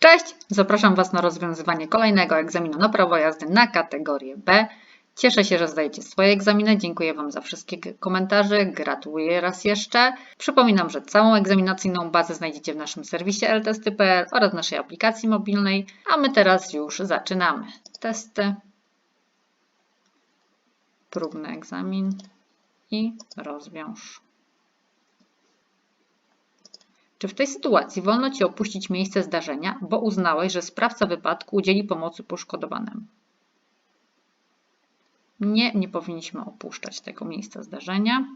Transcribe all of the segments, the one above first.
Cześć! Zapraszam Was na rozwiązywanie kolejnego egzaminu na prawo jazdy na kategorię B. Cieszę się, że zdajecie swoje egzaminy. Dziękuję Wam za wszystkie komentarze. Gratuluję raz jeszcze. Przypominam, że całą egzaminacyjną bazę znajdziecie w naszym serwisie ltesty.pl oraz naszej aplikacji mobilnej. A my teraz już zaczynamy. Testy. Próbny egzamin i rozwiąż. Czy w tej sytuacji wolno Ci opuścić miejsce zdarzenia, bo uznałeś, że sprawca wypadku udzieli pomocy poszkodowanemu? Nie, nie powinniśmy opuszczać tego miejsca zdarzenia.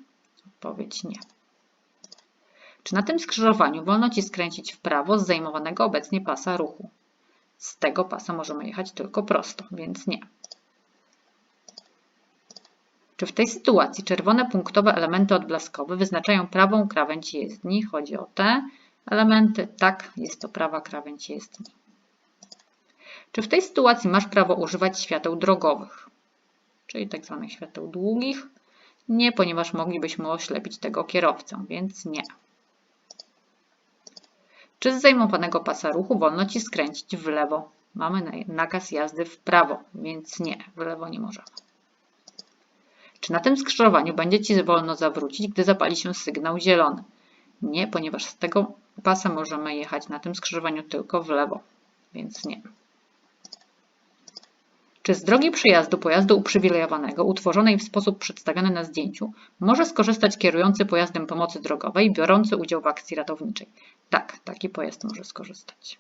Odpowiedź nie. Czy na tym skrzyżowaniu wolno Ci skręcić w prawo z zajmowanego obecnie pasa ruchu? Z tego pasa możemy jechać tylko prosto, więc nie. Czy w tej sytuacji czerwone punktowe elementy odblaskowe wyznaczają prawą krawędź jezdni? Chodzi o te elementy. Tak, jest to prawa krawędź jezdni. Czy w tej sytuacji masz prawo używać świateł drogowych, czyli tak zwanych świateł długich? Nie, ponieważ moglibyśmy oślepić tego kierowcę, więc nie. Czy z zajmowanego pasa ruchu wolno Ci skręcić w lewo? Mamy na- nakaz jazdy w prawo, więc nie, w lewo nie możemy. Czy na tym skrzyżowaniu będzie Ci wolno zawrócić, gdy zapali się sygnał zielony? Nie, ponieważ z tego pasa możemy jechać na tym skrzyżowaniu tylko w lewo, więc nie. Czy z drogi przejazdu pojazdu uprzywilejowanego, utworzonej w sposób przedstawiony na zdjęciu, może skorzystać kierujący pojazdem pomocy drogowej, biorący udział w akcji ratowniczej? Tak, taki pojazd może skorzystać.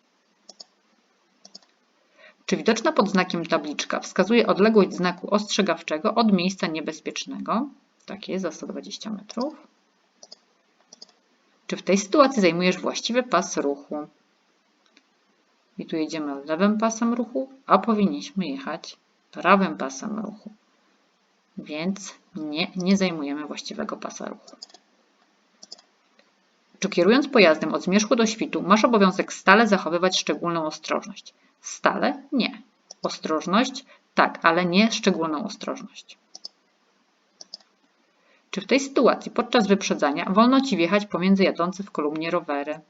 Czy widoczna pod znakiem tabliczka wskazuje odległość znaku ostrzegawczego od miejsca niebezpiecznego? Tak jest, za 120 metrów. Czy w tej sytuacji zajmujesz właściwy pas ruchu? I tu jedziemy lewym pasem ruchu, a powinniśmy jechać prawym pasem ruchu. Więc nie, nie zajmujemy właściwego pasa ruchu. Czy kierując pojazdem od zmierzchu do świtu masz obowiązek stale zachowywać szczególną ostrożność? Stale? Nie. Ostrożność? Tak, ale nie szczególną ostrożność. Czy w tej sytuacji podczas wyprzedzania wolno Ci wjechać pomiędzy jadące w kolumnie rowery?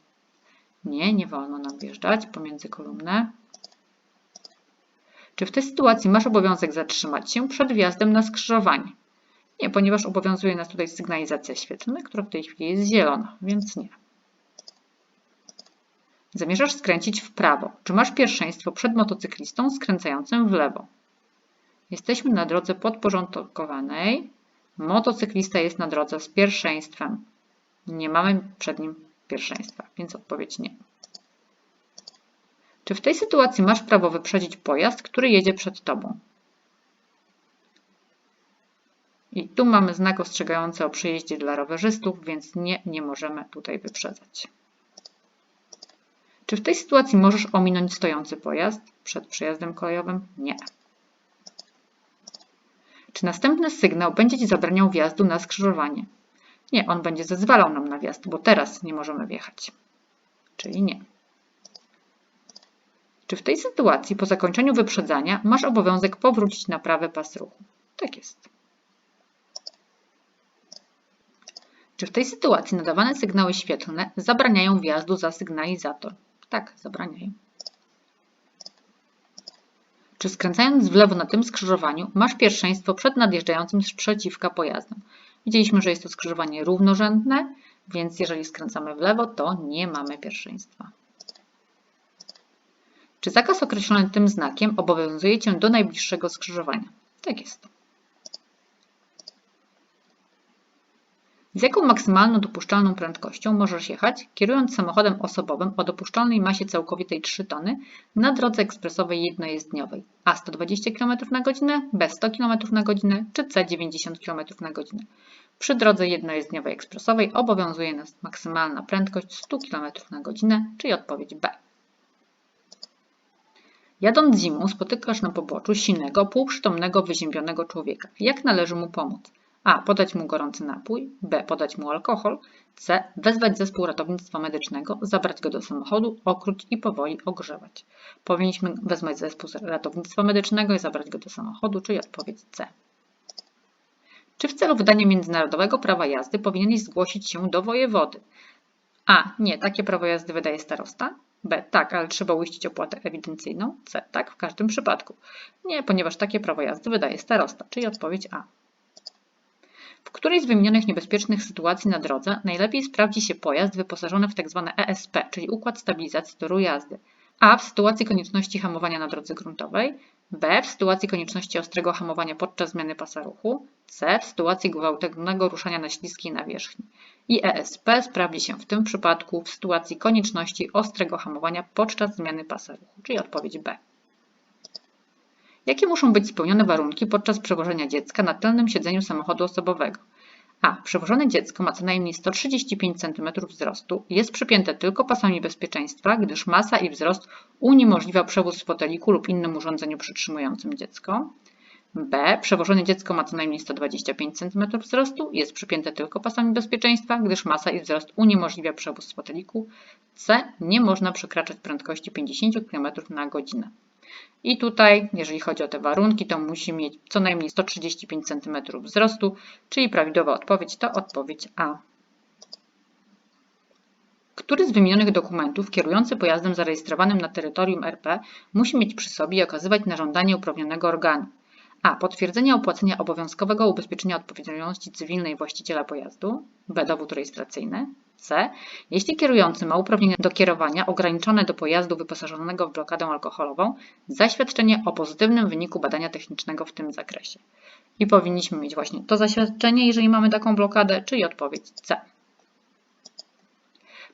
Nie, nie wolno nam wjeżdżać pomiędzy kolumnę. Czy w tej sytuacji masz obowiązek zatrzymać się przed wjazdem na skrzyżowanie? Nie, ponieważ obowiązuje nas tutaj sygnalizacja świetlna, która w tej chwili jest zielona, więc nie. Zamierzasz skręcić w prawo. Czy masz pierwszeństwo przed motocyklistą skręcającym w lewo? Jesteśmy na drodze podporządkowanej. Motocyklista jest na drodze z pierwszeństwem. Nie mamy przed nim pierwszeństwa, więc odpowiedź nie. Czy w tej sytuacji masz prawo wyprzedzić pojazd, który jedzie przed tobą? I tu mamy znak ostrzegający o przyjeździe dla rowerzystów, więc nie, nie możemy tutaj wyprzedzać. Czy w tej sytuacji możesz ominąć stojący pojazd przed przejazdem kolejowym? Nie. Czy następny sygnał będzie Ci zabraniał wjazdu na skrzyżowanie? Nie, on będzie zezwalał nam na wjazd, bo teraz nie możemy wjechać. Czyli nie. Czy w tej sytuacji po zakończeniu wyprzedzania masz obowiązek powrócić na prawy pas ruchu? Tak jest. Czy w tej sytuacji nadawane sygnały świetlne zabraniają wjazdu za sygnalizator? Tak, zabraniają. Czy skręcając w lewo na tym skrzyżowaniu masz pierwszeństwo przed nadjeżdżającym z pojazdem? Widzieliśmy, że jest to skrzyżowanie równorzędne, więc jeżeli skręcamy w lewo, to nie mamy pierwszeństwa. Czy zakaz określony tym znakiem obowiązuje Cię do najbliższego skrzyżowania? Tak jest. Z jaką maksymalną dopuszczalną prędkością możesz jechać, kierując samochodem osobowym o dopuszczalnej masie całkowitej 3 tony na drodze ekspresowej jednojezdniowej A 120 km na godzinę, B 100 km na godzinę czy C 90 km na godzinę? Przy drodze jednojezdniowej ekspresowej obowiązuje nas maksymalna prędkość 100 km na godzinę, czyli odpowiedź B. Jadąc zimą spotykasz na poboczu silnego, półprzytomnego, wyziębionego człowieka. Jak należy mu pomóc? A. Podać mu gorący napój. B. Podać mu alkohol. C. Wezwać zespół ratownictwa medycznego, zabrać go do samochodu, okruć i powoli ogrzewać. Powinniśmy wezwać zespół ratownictwa medycznego i zabrać go do samochodu, czyli odpowiedź C. Czy w celu wydania międzynarodowego prawa jazdy powinieneś zgłosić się do wojewody? A. Nie, takie prawo jazdy wydaje starosta. B. Tak, ale trzeba uiścić opłatę ewidencyjną. C. Tak, w każdym przypadku. Nie, ponieważ takie prawo jazdy wydaje starosta, czyli odpowiedź A. W której z wymienionych niebezpiecznych sytuacji na drodze najlepiej sprawdzi się pojazd wyposażony w tzw. ESP, czyli układ stabilizacji toru jazdy? A. W sytuacji konieczności hamowania na drodze gruntowej. B. W sytuacji konieczności ostrego hamowania podczas zmiany pasa ruchu. C. W sytuacji gwałtownego ruszania na śliskiej nawierzchni. I ESP sprawdzi się w tym przypadku w sytuacji konieczności ostrego hamowania podczas zmiany pasa ruchu, czyli odpowiedź B. Jakie muszą być spełnione warunki podczas przewożenia dziecka na tylnym siedzeniu samochodu osobowego? A. Przewożone dziecko ma co najmniej 135 cm wzrostu, jest przypięte tylko pasami bezpieczeństwa, gdyż masa i wzrost uniemożliwia przewóz w foteliku lub innym urządzeniu przytrzymującym dziecko. B. Przewożone dziecko ma co najmniej 125 cm wzrostu, jest przypięte tylko pasami bezpieczeństwa, gdyż masa i wzrost uniemożliwia przewóz w foteliku. C. Nie można przekraczać prędkości 50 km na godzinę. I tutaj, jeżeli chodzi o te warunki, to musi mieć co najmniej 135 cm wzrostu, czyli prawidłowa odpowiedź to odpowiedź A. Który z wymienionych dokumentów kierujący pojazdem zarejestrowanym na terytorium RP musi mieć przy sobie i okazywać na żądanie uprawnionego organu? A. Potwierdzenie opłacenia obowiązkowego ubezpieczenia odpowiedzialności cywilnej właściciela pojazdu. B. Dowód rejestracyjny. C. Jeśli kierujący ma uprawnienia do kierowania ograniczone do pojazdu wyposażonego w blokadę alkoholową, zaświadczenie o pozytywnym wyniku badania technicznego w tym zakresie. I powinniśmy mieć właśnie to zaświadczenie, jeżeli mamy taką blokadę, czyli odpowiedź C.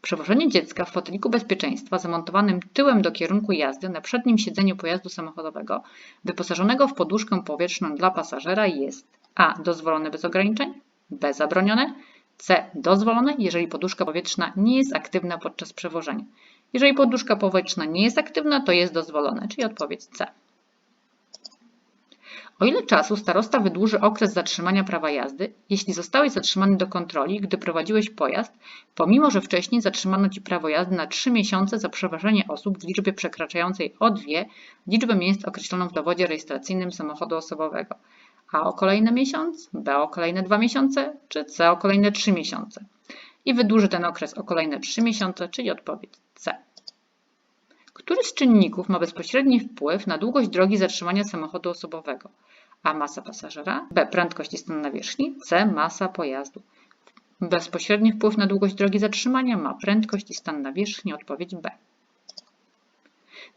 Przewożenie dziecka w foteliku bezpieczeństwa zamontowanym tyłem do kierunku jazdy na przednim siedzeniu pojazdu samochodowego wyposażonego w poduszkę powietrzną dla pasażera jest A. Dozwolone bez ograniczeń, B. Zabronione, C. Dozwolone, jeżeli poduszka powietrzna nie jest aktywna podczas przewożenia. Jeżeli poduszka powietrzna nie jest aktywna, to jest dozwolone, czyli odpowiedź C. O ile czasu starosta wydłuży okres zatrzymania prawa jazdy, jeśli zostałeś zatrzymany do kontroli, gdy prowadziłeś pojazd, pomimo że wcześniej zatrzymano Ci prawo jazdy na 3 miesiące za przeważenie osób w liczbie przekraczającej o dwie liczbę miejsc określoną w dowodzie rejestracyjnym samochodu osobowego. A o kolejny miesiąc, B o kolejne 2 miesiące, czy C o kolejne 3 miesiące. I wydłuży ten okres o kolejne 3 miesiące, czyli odpowiedź C. Który z czynników ma bezpośredni wpływ na długość drogi zatrzymania samochodu osobowego? A. Masa pasażera. B. Prędkość i stan nawierzchni. C. Masa pojazdu. Bezpośredni wpływ na długość drogi zatrzymania ma prędkość i stan nawierzchni. Odpowiedź B.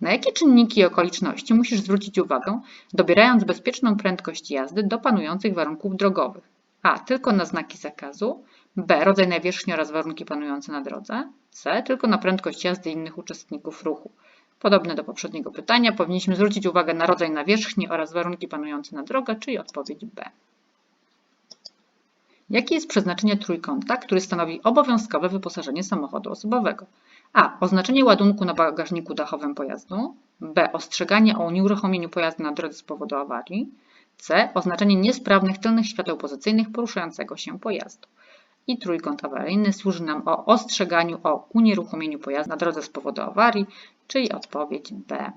Na jakie czynniki i okoliczności musisz zwrócić uwagę, dobierając bezpieczną prędkość jazdy do panujących warunków drogowych? A. Tylko na znaki zakazu. B. Rodzaj nawierzchni oraz warunki panujące na drodze. C. Tylko na prędkość jazdy innych uczestników ruchu. Podobne do poprzedniego pytania, powinniśmy zwrócić uwagę na rodzaj nawierzchni oraz warunki panujące na drogę, czyli odpowiedź B. Jakie jest przeznaczenie trójkąta, który stanowi obowiązkowe wyposażenie samochodu osobowego? A. Oznaczenie ładunku na bagażniku dachowym pojazdu. B. Ostrzeganie o nieuruchomieniu pojazdu na drodze z powodu awarii. C. Oznaczenie niesprawnych tylnych świateł pozycyjnych poruszającego się pojazdu. I trójkąt awaryjny służy nam o ostrzeganiu o unieruchomieniu pojazdu na drodze z powodu awarii, czyli odpowiedź B.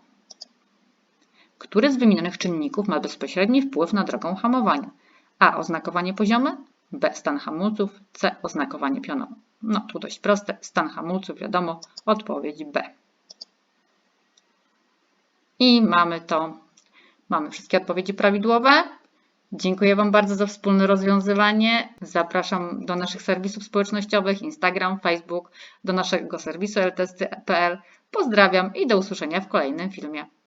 Który z wymienionych czynników ma bezpośredni wpływ na drogę hamowania? A. Oznakowanie poziome. B. Stan hamulców. C. Oznakowanie pionowe. No, tu dość proste. Stan hamulców, wiadomo, odpowiedź B. I mamy to. Mamy wszystkie odpowiedzi prawidłowe. Dziękuję Wam bardzo za wspólne rozwiązywanie. Zapraszam do naszych serwisów społecznościowych Instagram, Facebook, do naszego serwisu ltesty.pl. Pozdrawiam i do usłyszenia w kolejnym filmie.